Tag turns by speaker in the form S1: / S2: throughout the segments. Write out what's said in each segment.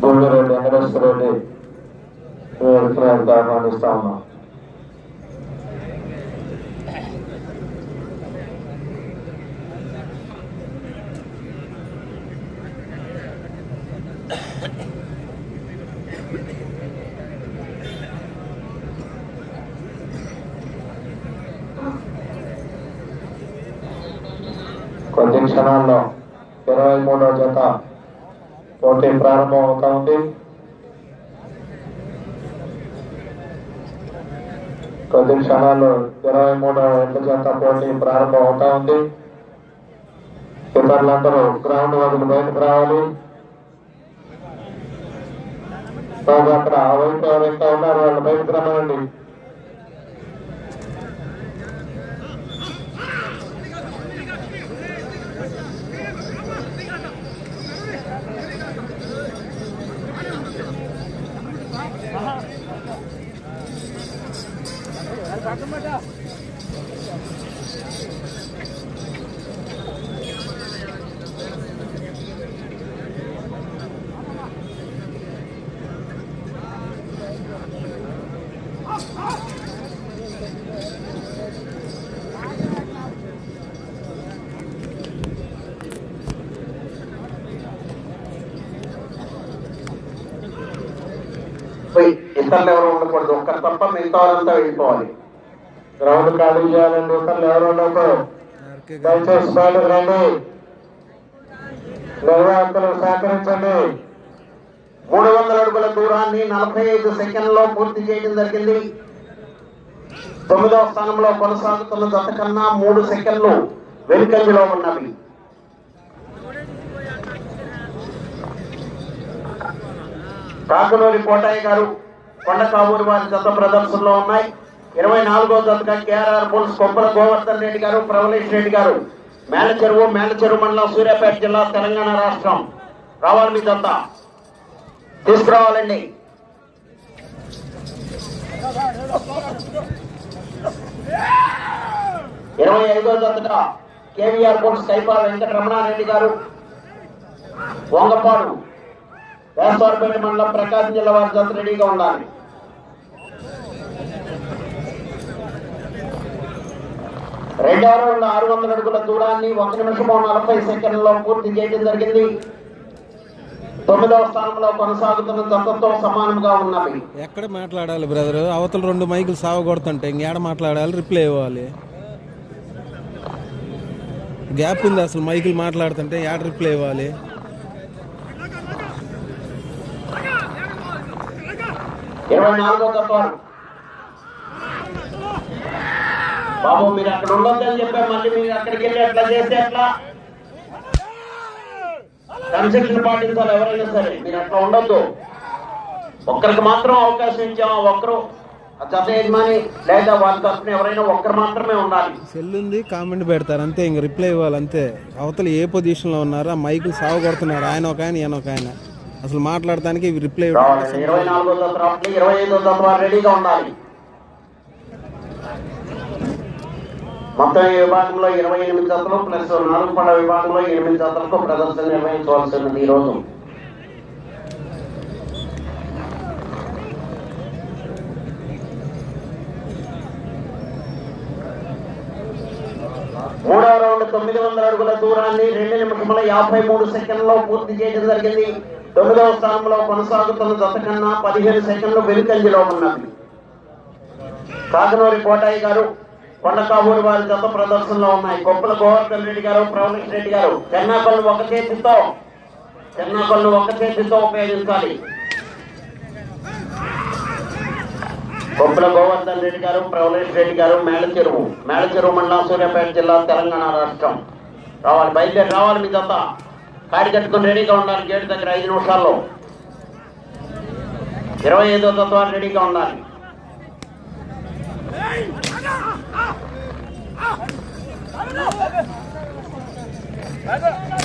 S1: గోవిరెడ్డి వెంకటేశ్వర రెడ్డి ఆహ్వానిస్తా ఉన్నాం కొద్ది క్షణాల్లో ఇరవై మూడో జత పోటీ ప్రారంభం అవుతా ఉంది. కొద్ది క్షణాల్లో ఇరవై మూడో ఎట్ల జత పోటీ ప్రారంభం అవుతా ఉంది. ఇతరులందరూ గ్రౌండ్ వదిలి బయటకు రావాలి. అక్కడ ఆ వైపు ఎవరైతే ఉన్నారో వాళ్ళు బయటకు రమ్మనండి. ఇతరులు ఎవరు ఉండకూడదు. ఒక్కరు తప్ప మిగతా వాళ్ళంతా వెళ్ళిపోవాలి. గ్రౌండ్ ఖాళీ చేయాలండి. ఇతరులు ఎవరు ఉండకూడదు. దయచేసి బయటకు రండి. నిర్వాహకులు సహకరించండి.
S2: మూడు వందల అడుగుల దూరాన్ని నలభై ఐదు సెకండ్లో పూర్తి చేయడం జరిగింది. తొమ్మిదవ స్థానంలో కొనసాగుతున్న జత కన్నా మూడు సెకండ్లు వెనుకంజలో ఉన్నవి. కాకునూరి కోటయ్య గారు కొండ కొండకావూరి వారి జత ప్రదర్శనలో ఉన్నాయి. ఇరవై నాలుగో జతగా కేఆర్ఆర్ బుల్స్ కొప్పల గోవర్ధన్ రెడ్డి గారు ప్రవలేష్ రెడ్డి గారు. మేలచెరువు మేలచెరువు మండలం సూర్యాపేట జిల్లా తెలంగాణ రాష్ట్రం. రావాలి మీ జత. తీసుకురావాలండి. ఇరవై ఐదో జతగా కేవీఆర్ బుల్స్ కైపాల వెంకటరమణారెడ్డి గారు. వంగపాడు వేసవరపేట మండలం ప్రకాశం జిల్లా వారి జత రెడీగా ఉండాలి. రెండవ రౌండ్ ఆరు వందల అడుగుల దూరాన్ని ఒక నిమిషము నలభై సెకండ్లలో పూర్తి చేయడం జరిగింది. తొమ్మిదవ స్థానంలో కొనసాగుతున్న జతతో సమానంగా ఉన్నవి.
S3: ఎక్కడ మాట్లాడాలి బ్రదర్? అవతల రెండు మైకులు సావ కొడుతుంటే ఇంకేడ మాట్లాడాలి? రిప్లై ఇవ్వాలి. గ్యాప్ ఉంది అసలు మైకులు మాట్లాడుతుంటే ఏడ రిప్లై ఇవ్వాలి?
S2: ఇరవై నాలుగో జత వారు బాబు మీరు అక్కడ ఉండొద్దని చెప్పా మళ్ళీ మీరు అక్కడికి వెళ్ళి అట్లా చేస్తే ఎట్లా? కన్సెషన్ పాటించాలి ఎవరైనా సరే మీరు అట్లా ఉండొద్దు. ఒక్కరికి మాత్రం అవకాశం ఇచ్చాము? ఒక్కరు. జత యజమాని లేదా వాళ్ళ తరఫున ఎవరైనా ఒక్కరు మాత్రమే ఉండాలి.
S3: సెల్ ఉంది కామెంట్ పెడతారు. అంతే ఇంక రిప్లై ఇవ్వాలి అంతే. అవతల ఏ పొజిషన్లో ఉన్నారు ఆ మైకులు సావ కొడుతున్నారు. ఆయన ఒక ఆయన ఈయన ఒక ఆయన. అసలు మాట్లాడటానికి రిప్లై
S2: ఇరవై నాలుగో రావాలి. ఇరవై ఐదో వారు రెడీగా ఉండాలి. మొత్తం ఈ విభాగంలో ఇరవై ఎనిమిది జతలు ప్లస్ నాలుగు పడ విభాగంలో ఎనిమిది జతలకు ప్రదర్శన నిర్వహించవలసి ఉన్నది ఈ రోజు. మూడవ రౌండ్ తొమ్మిది వందల అడుగుల దూరాన్ని రెండు నిమిషముల యాభై మూడు సెకండ్లో పూర్తి చేయడం జరిగింది. తొమ్మిదవ స్థానంలో కొనసాగుతున్న జత కన్నా పదిహేను సెకండ్లు వెనుకంజలో ఉన్నది. కాకనూరి కోటాయి గారు కొండకాబూరి వారి జత ప్రదర్శనలో ఉన్నాయి. గొప్పల గోవర్ధన్ రెడ్డి గారు ప్రవణేష్ రెడ్డి గారు. చెన్నాకొల్లు ఒక చేతితో చెన్నాకొల్లు ఒక చేతితో ఉపయోగించాలి. గొప్పల గోవర్ధన్ రెడ్డి గారు ప్రవణేష్ రెడ్డి గారు మేళచెరువు మేళచెరువు మండలం సూర్యాపేట జిల్లా తెలంగాణ రాష్ట్రం. రావాలి బయలుదేరి రావాలి మీ జత. కాడి కట్టుకుని రెడీగా ఉండాలి గేటు దగ్గర ఐదు నిమిషాల్లో. ఇరవై ఐదో తత్వాలు రెడీగా ఉండాలి. 来个肉来个来个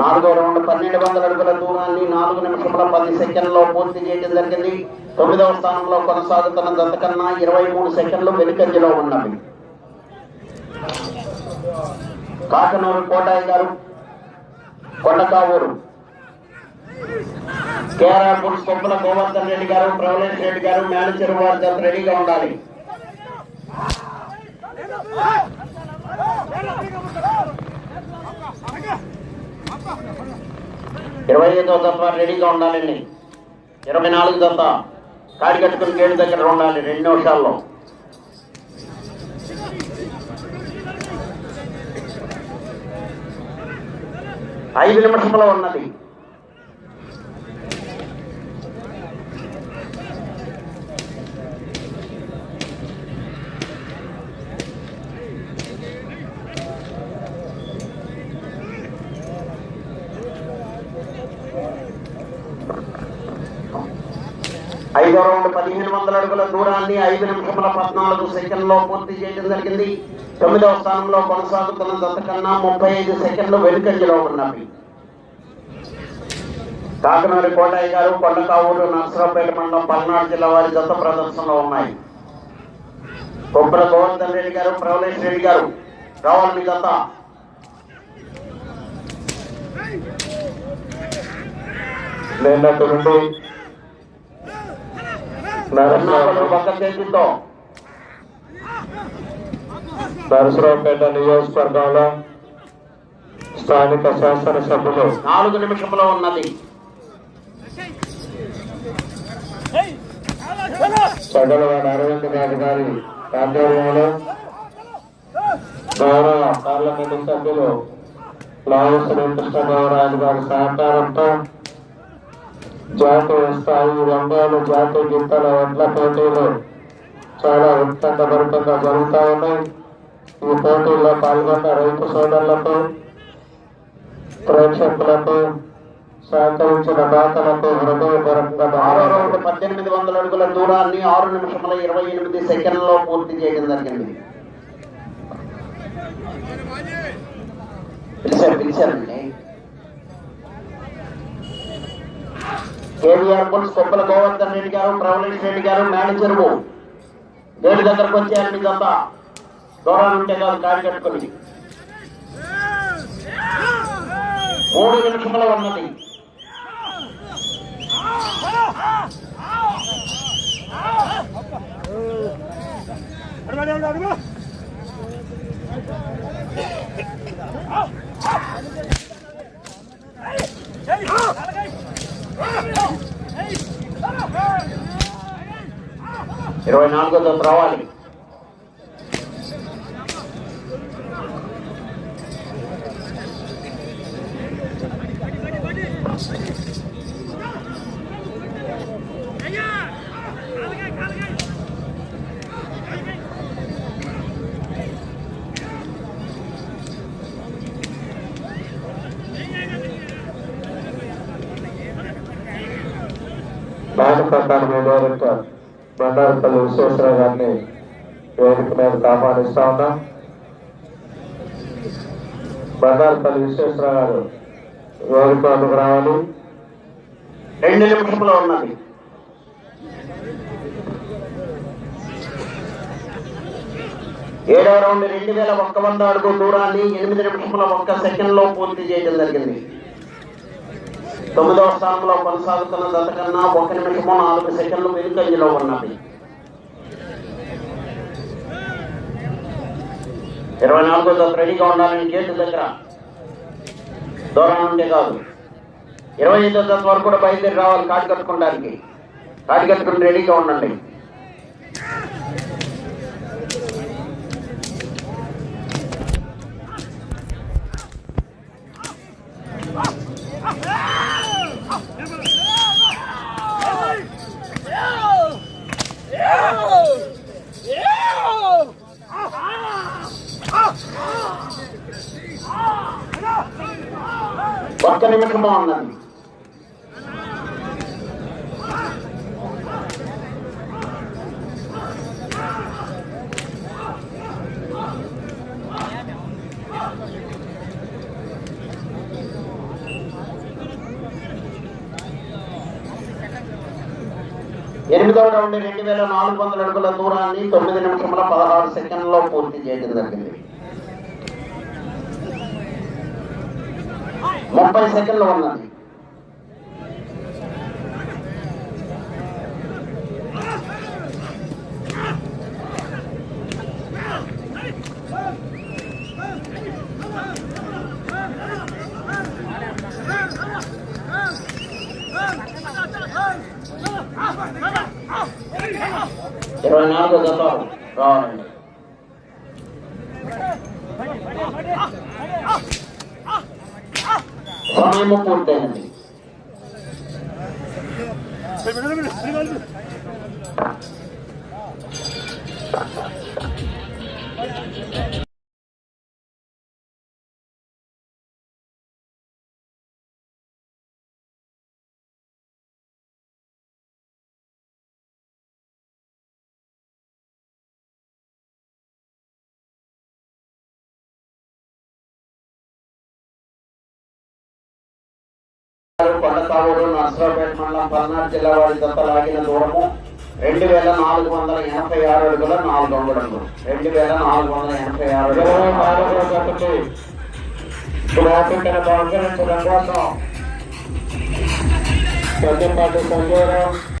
S2: నాలుగో రౌండ్ పన్నెండు వందల అడుగుల దూరాన్ని నాలుగు నిమిషముల పది సెకండ్లో పూర్తి చేయడం జరిగింది. తొమ్మిదవ స్థానంలో కొనసాగుతున్న దత్తకన్నా ఇరవై మూడు సెకండ్లు వెనుకంజలో ఉన్నవి. కాకనూరు కోటాయి గారు కొండకావూరు. కేఆర్ఆర్ బుల్స్ కొప్పుల గోవర్ధన్ రెడ్డి గారు ప్రవలేష్ రెడ్డి గారు మేనేజర్ వారి రెడీగా ఉండాలి. ఇరవై ఐదో దత్త రెడీగా ఉండాలండి. ఇరవై నాలుగు దత్త కాడి కట్టుకుని గేటు దగ్గర ఉండాలి రెండు నిమిషాల్లో. ఐదు నిమిషంలో ఉన్నది. ఐదో రౌండ్ పదిహేను వందల అడుగుల దూరాన్ని ఐదు నిమిషముల పద్నాలుగు సెకండ్లో పూర్తి చేయడం జరిగింది. తొమ్మిదవ స్థానంలో కొనసాగుతున్న దత్త కన్నా ముప్పై ఐదు సెకండ్లు వెనుకంజలో ఉన్నవి. కాకినాడ కోటయ్య గారు కొండకావూరు నర్సరావుపేట మండలం పల్నాడు జిల్లా వారి దత్త ప్రదర్శనలో ఉన్నాయి. కొబ్బర గోవర్ధన్ రెడ్డి గారు ప్రవలేష్ రెడ్డి గారు రావాలి మీ జత.
S1: నిన్నటి నుండి
S2: ఎర్నాకుళం
S1: నరసరావు
S2: పక్క చేతితో
S1: నరసరావుపేట నియోజకవర్గంలో స్థానిక శాసనసభ్యులు.
S2: నాలుగు నిమిషంలో ఉన్నది.
S1: చదలవాడ అరవింద్ గారి గారి ఆధ్వర్యంలో గౌరవ పార్లమెంటు సభ్యులు లావు శ్రీకృష్ణదేవరాజు గారి సహకారంతో జాతీయ స్థాయి రంగాలు జాతీయ గీతాల వడ్ల పోటీలు చాలా ఉత్కంఠభరితంగా జరుగుతూ ఉన్నాయి. ఈ పోటీల్లో పాల్గొన్న రైతు సోదరులకు ప్రేక్షకులకు సహకరించిన దాతలకు హృదయపూర్వకంగా ధన్యవాదాలు.
S2: పద్దెనిమిది వందల అడుగుల దూరాన్ని ఆరు నిమిషముల ఇరవై ఎనిమిది సెకండ్లలో పూర్తి చేయడం జరిగింది. పిలిచారు పిలిచారండి కేవీఆర్ పుల్స్ కొప్పల గోవర్ధన్ రెడ్డి గారు ప్రవలేష్ రెడ్డి గారు మేనేజర్ గేటు దగ్గరకు వచ్చారు మీ దూరాలు ఉంటే కాదు కాడి కట్టుకుని. మూడు నిమిషముల ఉన్నది. అడుగు అడుగు. ఇరవై నాలుగో దశ రావాలి
S1: bank academy director Bandarupalli Visweswararao గారిని వేదిక మీద ఆహ్వానిస్తా ఉన్నాం. బండారుపల్లి విశ్వేశ్వరరావు గారు వేదిక మీదకు రావాలి.
S2: రెండు నిమిషంలో ఉన్నది. ఏడవ రౌండ్ రెండు వేల ఒక్క వంద అడుగు దూరాన్ని ఎనిమిది నిమిషముల ఒక్క సెకండ్లో పూర్తి చేయడం జరిగింది. తొమ్మిదవ స్థానంలో కొనసాగుతున్న దశ కన్నా ఒక నిమిషము నాలుగు సెకండ్లు వెనుకంజలో ఉన్నది. ఇరవై నాలుగో దశ రెడీగా ఉండాలని గేటు దగ్గర దూరం ఉండే కాదు. ఇరవై ఐదో దశ వరకు కూడా బయలుదేరి రావాలి కాటి కట్టుకోవడానికి. కాటి కట్టుకుని రెడీగా ఉండండి. ఒక్క నిమిషం బాగుందండి ఎనిమిదవ రౌండ్ రెండు వేల నాలుగు వందల అడుగుల దూరాన్ని తొమ్మిది నిమిషంలో పదహారు సెకండ్లో పూర్తి చేయడం జరిగింది. ముప్పై సెకండ్లు ఉన్నది ఇరవై నాలుగు దశ రావాలండి Vamos por Dennis. కొండతావూరు నర్సరావుపేట మండలం పల్నాడు జిల్లా వారి దత్త లాగిన దూరము రెండు వేల నాలుగు వందల ఎనభై ఆరు అడుగుల నాలుగు అంగుళములు రెండు వేల నాలుగు వందల ఎనభై ఆరు
S1: కోసం పెద్దపాటి సంజయరావు